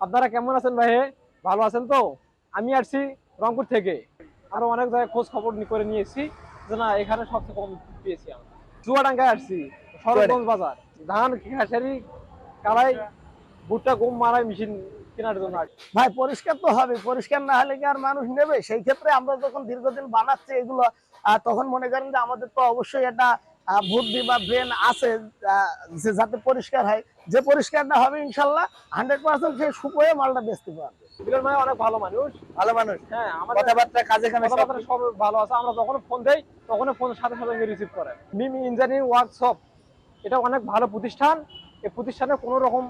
আপনারা কেমন আছেন ভাই? ভালো আছেন তো? আমি আসছি রংপুর থেকে। আরও অনেক জায়গায় খোঁজ খবর করে নিয়েছি যে না এখানে সবচেয়ে কম পেয়েছি আমরা। চুয়াডাঙ্গায় আসছি সরগঞ্জ বাজার। ধান খেসারি কালাই ভুট্টা গম মারাই মেশিন কেনার জন্য ভাই পরিষ্কার তো হবে। পরিষ্কার না হলে কি আর মানুষ নেবে? সেই ক্ষেত্রে আমরা যখন দীর্ঘদিন বানাচ্ছি এগুলো তখন মনে করেন যে আমাদের তো অবশ্যই একটা বুদ্ধি বা ব্রেন আছে যে যাতে পরিষ্কার হয়। যে পরিষ্কারটা হবে ইনশাল্লাহ হান্ড্রেড পার্সেন্ট সে শুকোয়ে মালটা বেচতে পারবে। মিলন ভাই অনেক ভালো মানুষ। ভালো মানুষ। হ্যাঁ কথাবার্তা কাজে কামে সব ভালো আছে। আমরা যখন ফোন দেই তখন ফোন সাথে সাথে রিসিভ করে মিমি ইঞ্জিনিয়ারিং ওয়ার্কশপ এটা অনেক ভালো প্রতিষ্ঠান। এই প্রতিষ্ঠানে কোনো রকম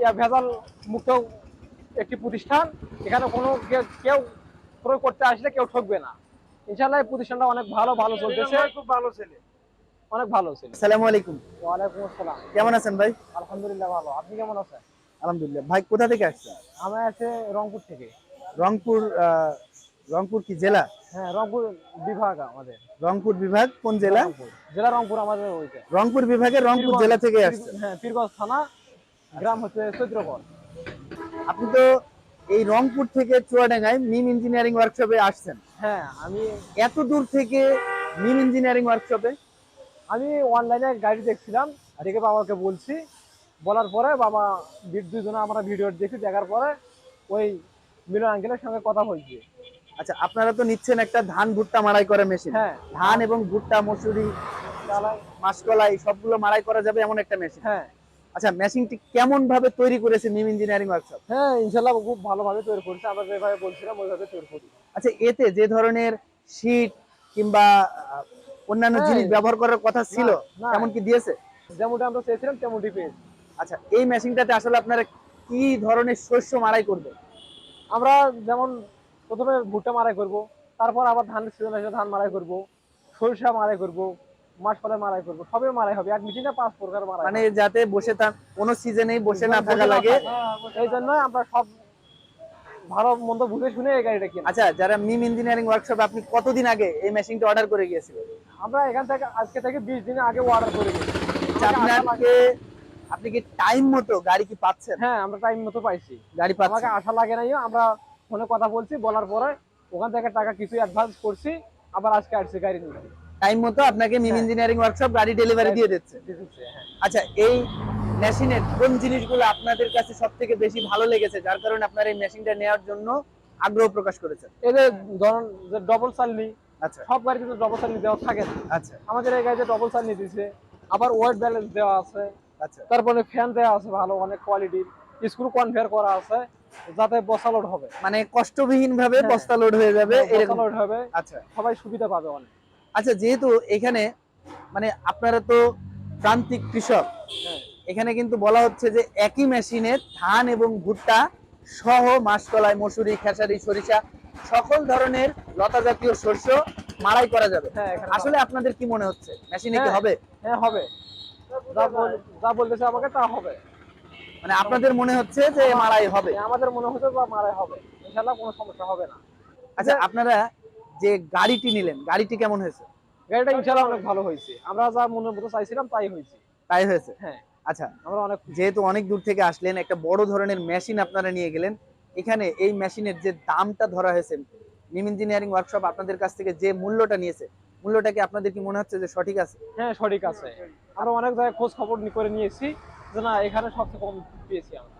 ইয়া ভেজাল মুক্ত একটি প্রতিষ্ঠান। এখানে কোনো কেউ প্রয়োগ করতে আসলে কেউ ঠকবে না। ইনশাল্লাহ এই প্রতিষ্ঠানটা অনেক ভালো ভালো চলতেছে। খুব ভালো ছেলে। অনেক ভালো ছিল। আসসালামু আলাইকুম। ওয়ালাইকুম আসসালাম। কেমন আছেন ভাই? আলহামদুলিল্লাহ ভালো। আপনি কেমন আছেন? আলহামদুলিল্লাহ। ভাই কোথা থেকে আসছেন? আমি আছে রংপুর থেকে। রংপুর রংপুর কি জেলা? হ্যাঁ রংপুর বিভাগ আমাদের। রংপুর বিভাগ কোন জেলা। জেলা রংপুর আমাদের ওইটা। রংপুর বিভাগের রংপুর জেলা থেকে আসছেন। হ্যাঁ পীরগঞ্জ থানা গ্রাম হচ্ছে চৈত্রগড়। আপনি তো এই রংপুর থেকে চুয়াডাঙ্গায় মিম ইঞ্জিনিয়ারিং ওয়ার্কশপে আসছেন। হ্যাঁ আমি এত দূর থেকে মিম ইঞ্জিনিয়ারিং ওয়ার্কশপে আমি অনলাইনে গাড়ি দেখছিলাম দেখে বাবাকে বলছি। বলার পরে বাবা দুজনে আমরা ভিডিও দেখি দেখার পরে ওই মিলন আঙ্কেলের সঙ্গে কথা বলছি। আচ্ছা আপনারা তো নিচ্ছেন একটা ধান ভুট্টা মারাই করে মেশিন হ্যাঁ। ধান এবং ভুট্টা মসুরি মাসকলাই সবগুলো মারাই করা যাবে এমন একটা মেশিন হ্যাঁ। আচ্ছা মেশিনটি কেমন ভাবে তৈরি করেছে মিম ইঞ্জিনিয়ারিং ওয়ার্কশপ হ্যাঁ ইনশাল্লাহ খুব ভালোভাবে তৈরি করছে। আমরা যেভাবে বলছিলাম ওইভাবে তৈরি করি আচ্ছা এতে যে ধরনের শীট কিংবা অন্যান্য হ্যাঁ। জিনিস ব্যবহার করার কথা ছিল না। তেমন কি দিয়েছে? যেমনটা আমরা চেয়েছিলাম তেমনটি পেয়েছি। আচ্ছা এই মেশিনটাতে আসলে আপনারা কি ধরনের শস্য মাড়াই করবে আমরা যেমন প্রথমে ভুট্টা মারাই করব তারপর আবার ধানের সিজন এসে ধান মারাই করব সরিষা মারাই করব মাসকলে মারাই করব সবই মারাই হবে এক মেশিনে পাঁচ প্রকার মারাই মানে যাতে বসে থাক কোনো সিজনেই বসে না থাকা লাগে। এই জন্য আমরা সব ভালো মন্দ বুঝে শুনে এই গাড়িটা কিনি আচ্ছা যারা মিম ইঞ্জিনিয়ারিং ওয়ার্কশপ আপনি কতদিন আগে এই মেশিনটা অর্ডার করে গিয়েছিলেন? আমরা এখান থেকে আজকে থেকে বিশ দিন আগে অর্ডার করে গেছি। আচ্ছা, আপনাকে আপনি কি টাইম মতো গাড়ি কি পাচ্ছেন? হ্যাঁ আমরা টাইম মতো পাইছি। গাড়ি আমাকে আশা লাগে নাই আমরা ফোনে কথা বলছি বলার পরে ওখান থেকে টাকা কিছু অ্যাডভান্স করছি আবার আজকে আসছি গাড়ি নিয়ে। টাইম মতো আপনাকে মিম হ্যাঁ। ইঞ্জিনিয়ারিং ওয়ার্কশপ গাড়ি ডেলিভারি দিয়ে দিচ্ছে হ্যাঁ। আচ্ছা এই মেশিনের কোন জিনিসগুলো আপনাদের কাছে সব থেকে বেশি ভালো লেগেছে যার কারণে আপনারা এই মেশিনটা নেওয়ার জন্য আগ্রহ প্রকাশ করেছেন? এই যে ধরুন যে ডবল চালনি আচ্ছা। সব গাড়িতে তো ডবল চালনি দেওয়া থাকে না। আচ্ছা। আমাদের এই গাড়িতে ডবল চালনি দিছে আবার ওয়েট ব্যালেন্স দেওয়া আছে আচ্ছা। তারপরে ফ্যান দেওয়া আছে ভালো অনেক কোয়ালিটির স্ক্রু কনফিগার করা আছে যাতে বসা লোড হবে। মানে কষ্টবিহীন ভাবে হ্যাঁ। বস্তা লোড হয়ে যাবে এরকম। লোড হবে আচ্ছা। সবাই সুবিধা পাবে অনেক। আচ্ছা যেহেতু এখানে মানে আপনারা তো প্রান্তিক কৃষক হ্যাঁ। এখানে কিন্তু বলা হচ্ছে যে একই মেশিনে ধান এবং ভুট্টা সহ মাসকলাই মসুরি খেসারি সরিষা সকল ধরনের লতা জাতীয় শস্য মাড়াই করা যাবে। হ্যাঁ আসলে আপনাদের কি মনে হচ্ছে? মেশিনে কি হ্যাঁ। হবে? হ্যাঁ হবে। যা বল- যা বলতেছে আমাকে তা হবে। মানে আপনাদের মনে হচ্ছে যে মারাই হবে? হ্যাঁ, আমাদের মনে হচ্ছে বা মারাই হবে। ইনশাল্লাহ কোনো সমস্যা হবে না। আচ্ছা আপনারা যে গাড়িটি নিলেন গাড়িটি কেমন হয়েছে? গাড়িটা ইনশাল্লাহ অনেক ভালো হয়েছে। আমরা যা মনের মতো চাইছিলাম তাই হয়েছে। তাই হয়েছে? হ্যাঁ। আচ্ছা আমরা অনেক যেহেতু অনেক দূর থেকে আসলেন একটা বড় ধরনের মেশিন আপনারা নিয়ে গেলেন। এখানে এই মেশিনের যে দামটা ধরা হয়েছে ইঞ্জিনিয়ারিং ওয়ার্কশপ আপনাদের কাছ থেকে যে মূল্যটা নিয়েছে মূল্যটা কি আপনাদের কি মনে হচ্ছে যে সঠিক আছে? হ্যাঁ সঠিক আছে। আমরা অনেক জায়গায় খোঁজ খবর করে নিয়েছি যে না এখানে সবচেয়ে কম পেয়েছি আমরা।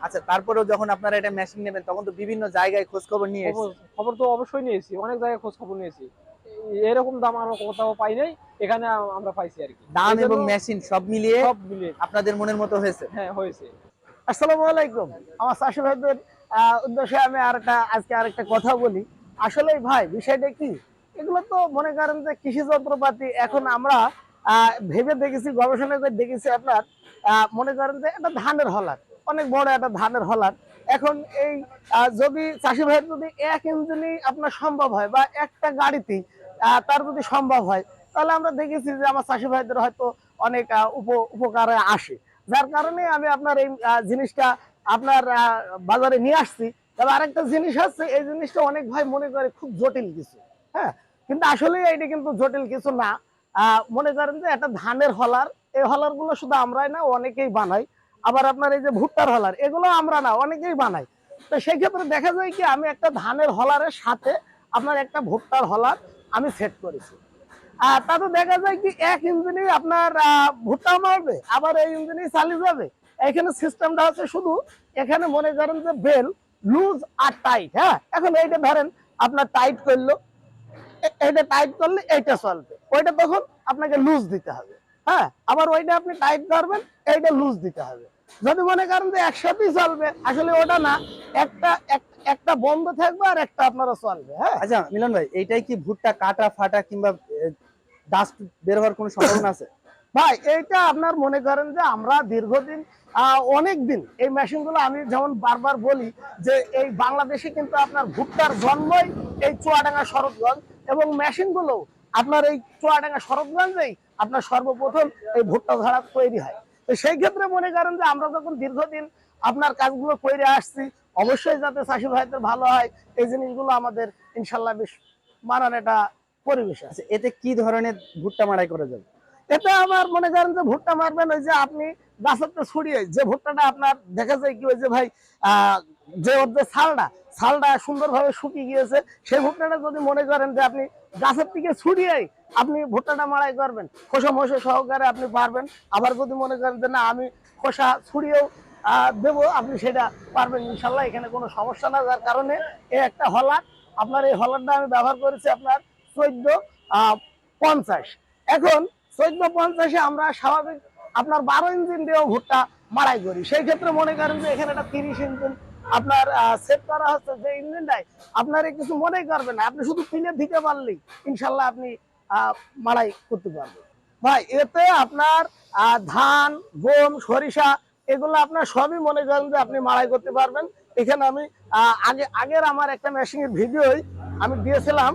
আচ্ছা তারপরেও যখন আপনারা এটা মেশিন নেবেন তখন তো বিভিন্ন জায়গায় খোঁজ খবর নিয়ে। খবর- তো অবশ্যই নিয়েছি অনেক জায়গায় খোঁজ খবর নিয়েছি। এরকম দাম আমরা কোথাও পাই নাই এখানে আমরা পাইছি আর কি। দাম এবং মেশিন সব মিলিয়ে সব মিলিয়ে। আপনাদের মনের মতো হয়েছে। হ্যাঁ হয়েছে। আসসালামু আলাইকুম। আমার চাষি ভাইদের উদ্দেশ্যে আমি আরেকটা আজকে আরেকটা কথা বলি। আসলে ভাই বিষয়টা কি? এগুলো তো মনে করেন যে কৃষি যন্ত্রপাতি। এখন আমরা আহ, ভেবে দেখেছি গবেষণা করে দেখেছি আপনার আহ, মনে করেন যে একটা ধানের হলার। অনেক বড় একটা ধানের হলার। এখন এই যদি চাষি ভাইয়ের যদি এক ইঞ্জিনই আপনার সম্ভব হয় বা একটা গাড়িতেই তার যদি সম্ভব হয়, তাহলে আমরা দেখেছি যে আমার চাষি ভাইদের হয়তো অনেক উপকারে আসে। যার কারণে আমি আপনার এই জিনিসটা আপনার বাজারে নিয়ে আসছি। তবে আরেকটা জিনিস আছে এই জিনিসটা অনেক ভাই মনে করে খুব জটিল কিছু হ্যাঁ? কিন্তু আসলে এটা কিন্তু জটিল কিছু না। মনে করেন যে একটা ধানের হলার, এই হলারগুলো শুধু আমরাই না, অনেকেই বানাই। আবার আপনার এই যে ভুট্টার হলার, এগুলো আমরা না, অনেকেই বানাই। তো সেই ক্ষেত্রে দেখা যায় কি, আমি একটা ধানের হলারের সাথে আপনার একটা ভুট্টার হলার আমি সেট করেছি। আর তাতে দেখা যায় কি এক ইঞ্জিনই আপনার ভুট্টা মারবে, আবার এই ইঞ্জিনই চালিয়ে যাবে। এখানে সিস্টেমটা হচ্ছে শুধু, এখানে মনে করেন যে বেল, লুজ আর টাইট হ্যাঁ? এখন এইটা ধরেন আপনার টাইট করল, এ- এইটা টাইট করলে এইটা চলবে। ওইটা তখন আপনাকে লুজ দিতে হবে হ্যাঁ? আবার ওইটা আপনি টাইট ধরবেন, এইটা লুজ দিতে হবে। যদি মনে করেন যে একসাথেই চলবে আসলে ওটা না একটা একটা বন্ধ থাকবে আর একটা আপনারা চলবে হ্যাঁ? আচ্ছা মিলন ভাই এইটাই কি ভুট্টা কাটা ফাটা কিংবা ডাস্ট বের হওয়ার কোনো সম্ভাবনা আছে? ভাই এইটা আপনার মনে করেন যে আমরা দীর্ঘদিন অনেক দিন এই মেশিনগুলো আমি যেমন বারবার বলি যে এই বাংলাদেশে কিন্তু আপনার ভুট্টার জন্মই এই চুয়াডাঙ্গা শরৎগঞ্জ এবং মেশিনগুলো আপনার এই চুয়াডাঙ্গা শরৎগঞ্জেই আপনার সর্বপ্রথম এই ভুট্টা ঝাড়া তৈরি হয়। তো সেই ক্ষেত্রে মনে করেন যে আমরা যখন দীর্ঘদিন আপনার কাজগুলো করে আসছি অবশ্যই যাতে চাষি ভাইদের ভালো হয় এই জিনিসগুলো আমাদের ইনশাল্লাহ বেশ মানান এটা পরিবেশ আছে। আচ্ছা এতে কি ধরনের ভুট্টা মারাই করা যাবে? এতে আমার মনে করেন যে ভুট্টা মারবেন ওই যে আপনি গাছের ছড়িয়ে যে ভুট্টাটা আপনার দেখা যায় কি ওই যে ভাই আহ, যে ওর যে ছালটা ছালটা সুন্দরভাবে শুকিয়ে গিয়েছে সেই ভুট্টাটা যদি মনে করেন যে আপনি গাছের থেকে ছড়িয়ে আপনি ভুট্টাটা মারাই করবেন। খোসা মশা সহকারে আপনি পারবেন। আবার যদি মনে করেন যে না, আমি খোসা ছড়িয়েও দেবো, আপনি সেটা পারবেন ইনশাল্লাহ, এখানে কোনো সমস্যা না যার কারণে এই একটা হলার, আপনার এই হলারটা আমি ব্যবহার করেছি আপনার চোদ্দ পঞ্চাশ। এখন চোদ্দ, পঞ্চাশে আমরা স্বাভাবিক আপনার বারো ইঞ্জিন দিয়েও ভুট্টা মারাই করি। সেই ক্ষেত্রে মনে করেন যে এখানে একটা তিরিশ ইঞ্জিন আপনার সেট করা হচ্ছে যে ইঞ্জিনটাই আপনার কিছু মনেই করবেন না। আপনি শুধু কিনে দিতে পারলেই ইনশাল্লাহ আপনি মারাই করতে পারবেন। ভাই, এতে আপনার ধান, গম, সরিষা, এগুলো আপনার সবই মনে করেন যে আপনি মারাই করতে পারবেন। এখানে আমি আগে, আগের আমার একটা মেশিনের ভিডিওই আমি দিয়েছিলাম।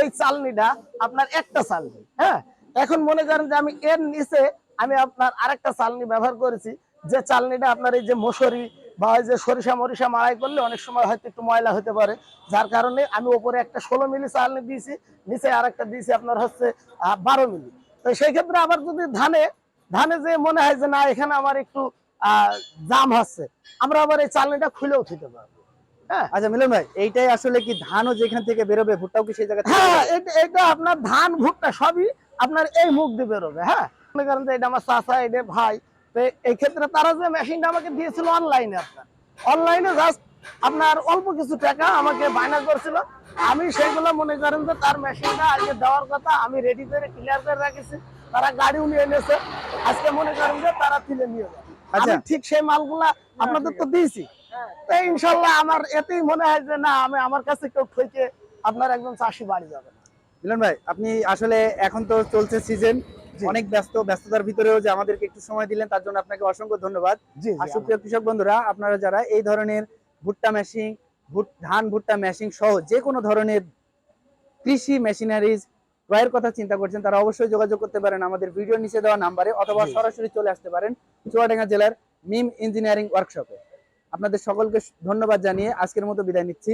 এই চালনিটা আপনার একটা চালনি হ্যাঁ? এখন মনে করেন যে আমি এর নিচে আমি আপনার আরেকটা চালনি ব্যবহার করেছি। যে চালনিটা আপনার এই যে মশুরি বা যে সরিষা মরিষা মাড়াই করলে অনেক সময় হয়তো একটু ময়লা হতে পারে। যার কারণে আমি ওপরে একটা ষোলো মিলি চালনি দিয়েছি নিচে আর একটা দিয়েছি আপনার হচ্ছে বারো মিলি। তো সেই ক্ষেত্রে আবার যদি ধানে ধানে যে মনে হয় যে না এখানে আমার একটু জাম হচ্ছে আমরা আবার এই চালনিটা খুলেও দিতে পারব। হ্যাঁ? আচ্ছা মিলন ভাই এইটাই আসলে কি ধানও যেখান থেকে বেরোবে ভুট্টাও কি সেই জায়গা হ্যাঁ এটা এটা আপনার ধান ভুট্টা সবই আপনার এই মুখ দিয়ে বেরোবে হ্যাঁ? মনে করেন যে এটা আমার চাচা এটা ভাই তো এই ক্ষেত্রে তারা যে মেশিনটা আমাকে দিয়েছিল অনলাইনে আপনার অনলাইনে জাস্ট আপনার অল্প কিছু টাকা আমাকে বায়না করছিল আমি সেগুলো মনে করেন যে তার মেশিনটা আজকে দেওয়ার কথা আমি রেডি করে ক্লিয়ার করে রাখেছি তারা গাড়িও নিয়ে এনেছে আজকে মনে করেন যে তারা তুলে নিয়ে যাবে আচ্ছা। ঠিক সেই মালগুলা আপনাদের তো দিয়েছি তো ইনশাল্লাহ আমার এতেই মনে হয় যে না আমি আমার কাছে কেউ ঠকে আপনার একজন চাষি বাড়ি যাবে। মিলন ভাই আপনি আসলে এখন তো চলছে সিজন। অনেক ব্যস্ত ব্যস্ততার ভিতরেও যে আমাদেরকে একটু সময় দিলেন তার জন্য আপনাকে অসংখ্য ধন্যবাদ। আর সুপ্রিয় কৃষক বন্ধুরা আপনারা যারা এই ধরনের ভুট্টা মেশিন ধান ভুট্টা মেশিন সহ যে কোনো ধরনের কৃষি মেশিনারিজ ক্রয়ের কথা চিন্তা করছেন তারা অবশ্যই যোগাযোগ করতে পারেন আমাদের ভিডিও নিচে দেওয়া নাম্বারে অথবা সরাসরি চলে আসতে পারেন চুয়াডাঙ্গা জেলার মিম ইঞ্জিনিয়ারিং ওয়ার্কশপে আপনাদের সকলকে ধন্যবাদ জানিয়ে আজকের মতো বিদায় নিচ্ছি।